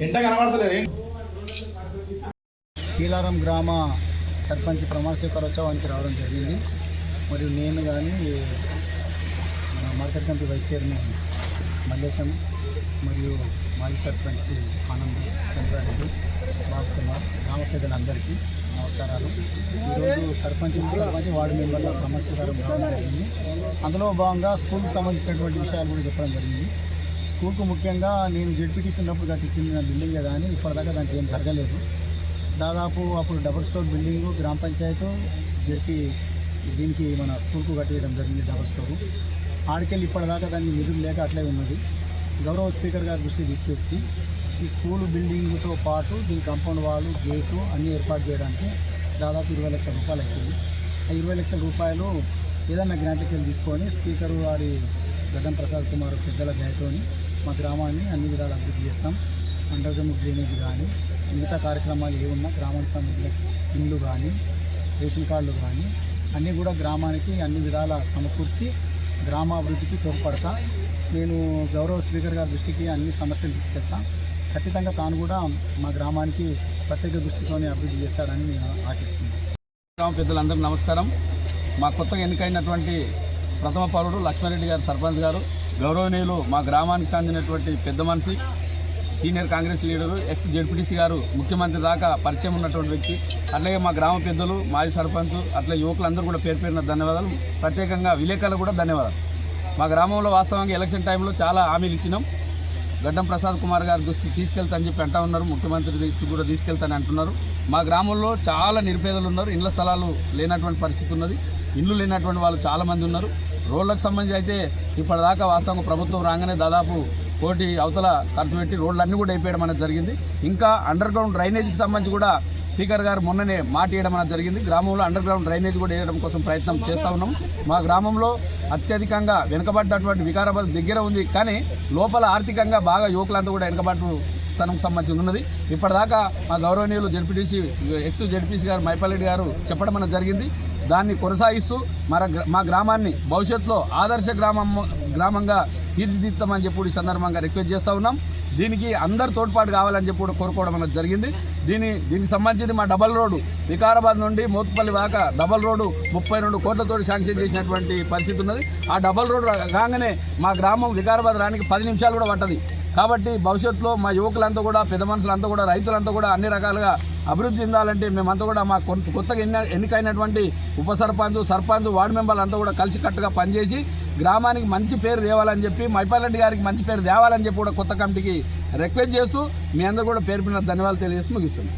ఎంట కనబడతలేదు కీలారం గ్రామ సర్పంచ్ ప్రమాణ స్వీకారోత్సవానికి రావడం జరిగింది. మరియు నేను కానీ మన market committee vice chairman Mallesham మరియు మాజీ సర్పంచ్ ఆనంద్ చంద్రారెడ్డి బాబు కుమార్ గ్రామ పెద్దలందరికీ నమస్కారాలు. ఈరోజు సర్పంచ్ సర్పంచ్ వార్డు మెంబర్ల ప్రమాణ జరిగింది అందులో భాగంగా స్కూల్కి సంబంధించినటువంటి విషయాలు కూడా చెప్పడం జరిగింది. స్కూల్కు ముఖ్యంగా నేను జడ్పీటీసీ ఉన్నప్పుడు కట్టించిన బిల్డింగే కానీ ఇప్పటిదాకా దానికి ఏం జరగలేదు. దాదాపు అప్పుడు డబుల్ స్టోర్ బిల్డింగ్ గ్రామ పంచాయతీ జెపి దీనికి మన స్కూల్కు కట్టేయడం జరిగింది డబుల్ స్టోర్. ఆడికెళ్ళి ఇప్పటిదాకా దాన్ని నిధులు లేక అట్లే ఉన్నది. గౌరవ స్పీకర్ గారి దృష్టికి తీసుకొచ్చి ఈ స్కూల్ బిల్డింగ్తో పాటు దీని కంపౌండ్ వాళ్ళు గేటు అన్నీ ఏర్పాటు చేయడానికి దాదాపు ఇరవై లక్షల రూపాయలు అవుతుంది. ఆ ఇరవై లక్షల రూపాయలు ఏదైనా గ్రాంట్లకి వెళ్ళి తీసుకొని స్పీకర్ వారి గగన్ ప్రసాద్ కుమార్ పెద్దల దయతోని మా గ్రామాన్ని అన్ని విధాలు అభివృద్ధి చేస్తాం. అండర్ గ్రౌండ్ డ్రైనేజ్ కానీ మిగతా కార్యక్రమాలు ఏమున్నా గ్రామానికి సంబంధించిన ఇండ్లు కానీ రేషన్ కార్డులు కానీ అన్నీ కూడా గ్రామానికి అన్ని విధాల సమకూర్చి గ్రామాభివృద్ధికి తోడ్పడతా. నేను గౌరవ స్పీకర్ గారి దృష్టికి అన్ని సమస్యలు తీసుకెళ్తాను ఖచ్చితంగా తాను కూడా మా గ్రామానికి ప్రత్యేక దృష్టితోనే అభివృద్ధి చేస్తాడని నేను ఆశిస్తున్నాను. గ్రామ పెద్దలందరికీ నమస్కారం. మా కొత్తగా ఎన్నికైనటువంటి ప్రథమ పౌరుడు లక్ష్మారెడ్డి గారు సర్పంచ్ గారు గౌరవనీయులు మా గ్రామానికి చెందినటువంటి పెద్ద మనిషి senior Congress leader ex ZPTC గారు ముఖ్యమంత్రి దాకా పరిచయం ఉన్నటువంటి వ్యక్తి అట్లాగే మా గ్రామ పెద్దలు మాజీ సర్పంచ్ అట్లా యువకులందరూ కూడా పేరు పేరున ధన్యవాదాలు. ప్రత్యేకంగా విలేకరులు కూడా ధన్యవాదాలు. మా గ్రామంలో వాస్తవంగా ఎలక్షన్ టైంలో చాలా హామీలు ఇచ్చినాం. గడ్డం ప్రసాద్ కుమార్ గారి దృష్టికి తీసుకెళ్తా అని చెప్పి అంటా ఉన్నారు. ముఖ్యమంత్రి దృష్టికి కూడా తీసుకెళ్తానని అంటున్నారు. మా గ్రామంలో చాలా నిరుపేదలు ఉన్నారు. ఇళ్ళ స్థలాలు లేనటువంటి పరిస్థితి ఉన్నది. ఇల్లు లేనటువంటి వాళ్ళు చాలామంది ఉన్నారు. రోడ్లకు సంబంధించి అయితే ఇప్పటిదాకా వాస్తవంగా ప్రభుత్వం రాగానే దాదాపు కోటి అవతల ఖర్చు పెట్టి రోడ్లన్నీ కూడా అయిపోయడం అనేది జరిగింది. ఇంకా అండర్ గ్రౌండ్ డ్రైనేజీకి సంబంధించి కూడా స్పీకర్ గారు మొన్ననే మాట ఇవ్వడం అనేది జరిగింది. గ్రామంలో అండర్ గ్రౌండ్ డ్రైనేజ్ కూడా వేయడం కోసం ప్రయత్నం చేస్తూ ఉన్నాం. మా గ్రామంలో అత్యధికంగా వెనుకబడ్డటువంటి వికారాబాద్ దగ్గర ఉంది. కానీ లోపల ఆర్థికంగా బాగా యువకులంతా కూడా వెనుకబడ్డు తనకు సంబంధించి ఉన్నది. ఇప్పటిదాకా మా గౌరవనీయులు జడ్పీటీసీ ఎక్స్ జడ్పీసీ గారు మైపాలరెడ్డి గారు చెప్పడం అనేది జరిగింది. దాన్ని కొనసాగిస్తూ మన మా గ్రామాన్ని భవిష్యత్తులో ఆదర్శ గ్రామం గ్రామంగా తీర్చిదిద్దామని చెప్పి ఈ సందర్భంగా రిక్వెస్ట్ చేస్తూ ఉన్నాం. దీనికి అందరు తోడ్పాటు కావాలని చెప్పి కూడా కోరుకోవడం అనేది జరిగింది. దీని దీనికి సంబంధించి మా డబల్ రోడ్డు వికారాబాద్ నుండి మోతుపల్లి దాకా డబల్ రోడ్డు ముప్పై రెండు కోట్లతో శాంక్షన్ చేసినటువంటి పరిస్థితి ఉన్నది. ఆ డబల్ రోడ్డు కాగానే మా గ్రామం వికారాబాద్ రానికి పది నిమిషాలు కూడా పట్టది. కాబట్టి భవిష్యత్తులో మా యువకులంతా కూడా పెద్ద మనుషులంతా కూడా రైతులంతా కూడా అన్ని రకాలుగా అభివృద్ధి చెందాలంటే మేమంతా కూడా మా కొత్త కొత్తగా ఎన్ని ఎన్నికైనటువంటి ఉప సర్పంచ్ సర్పంచ్ వార్డు మెంబర్లు అంతా కూడా కలిసికట్టుగా పనిచేసి గ్రామానికి మంచి పేరు తేవాలని చెప్పి మైపాలరెడ్డి గారికి మంచి పేరు తేవాలని చెప్పి కూడా కొత్త కమిటీకి రిక్వెస్ట్ చేస్తూ మీ అందరూ కూడా పేరు పిన్న ధన్యవాదాలు తెలియజేసి ముగిస్తున్నాం.